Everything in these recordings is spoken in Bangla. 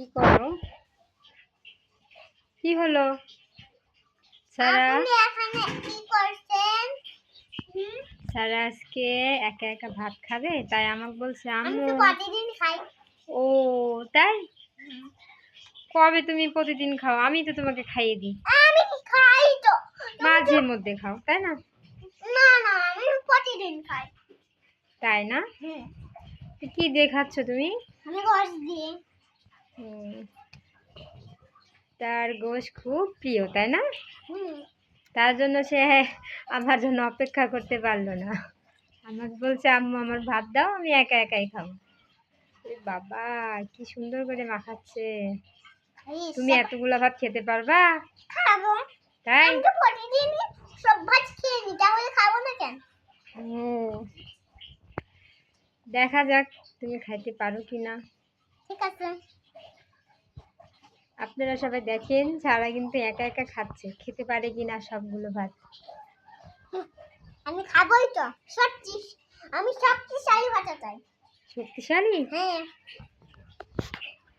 কি করো? কি হলো? সারা? সারা আজকে একা একা ভাত খাবে? তাই আমাকে বলছে আমি আম্মু ও তাই? কবে তুমি প্রতিদিন খাও? আমি তো তোমাকে খাইয়ে দিই। আমি খাই তো? মাঝে মধ্যে খাও তাই না? না না আমি প্রতিদিন খাই। তাই না? তো কি দেখাচ্ছ তুমি? আমি গোশ দিয়ে। তার গোশ খুব প্রিয় তাই না? তার জন্য সে আমার জন্য অপেক্ষা করতে পারল না। আমাকে বলছে আম্মু আমার ভাত দাও আমি একা একাই খাব। বাবা কি সুন্দর করে মাখাচ্ছে। তুমি এতগুলো ভাত খেতে পারবা? খাব। তাই? তো প্রতিদিন সব ভাত খেয়ে নি তাহলে খাব না কেন? দেখা যাক তুমি খাইতে পারো কি না ঠিক আছে। আপনারা সবাই দেখেন সারা কিন্তু একা একা খাচ্ছে খেতে পারে কি না সবগুলো ভাত। আমি খাবোই তো সত্যি আমি শক্তিশালী হতে চাই। শক্তিশালী? হ্যাঁ।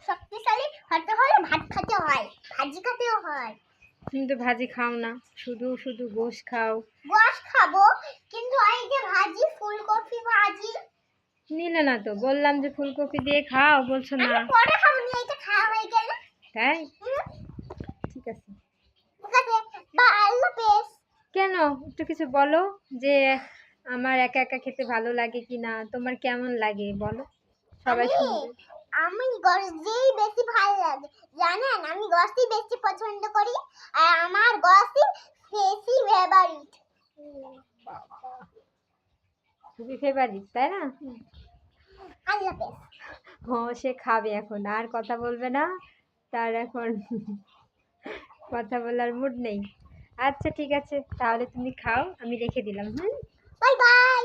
শক্তিশালী হতে হলে ভাত খেতে হয় ভাজি খেতেও হয়। তুমি তো ভাজি খাও না শুধু শুধু গোশ খাও। গোশ খাব কিন্তু এই যে ভাজি ফুলকপি ভাজি। নিলে না তো বললাম যে ফুলকপি দিয়ে খাও বলছো না। পরে খাব নি এটা খাওয়া হয়ে গেলে তাই? ঠিক আছে। কেন? একটু কিছু বলো যে আমার একা একা খেতে ভালো লাগে কি না তোমার কেমন লাগে বলো? সবাই আমি শুনবে। আমি গোশ বেশি ভালো লাগে। জানেন আমি গোশই বেশি পছন্দ করি। আর আমার গোশই বেশি ফেভারিট খুবই ফেভারিট তাই না? ও সে খাবে এখন আর কথা বলবে না। তার এখন কথা বলার মুড নেই। আচ্ছা ঠিক আছে। তাহলে তুমি খাও, আমি রেখে দিলাম, হুম? Bye bye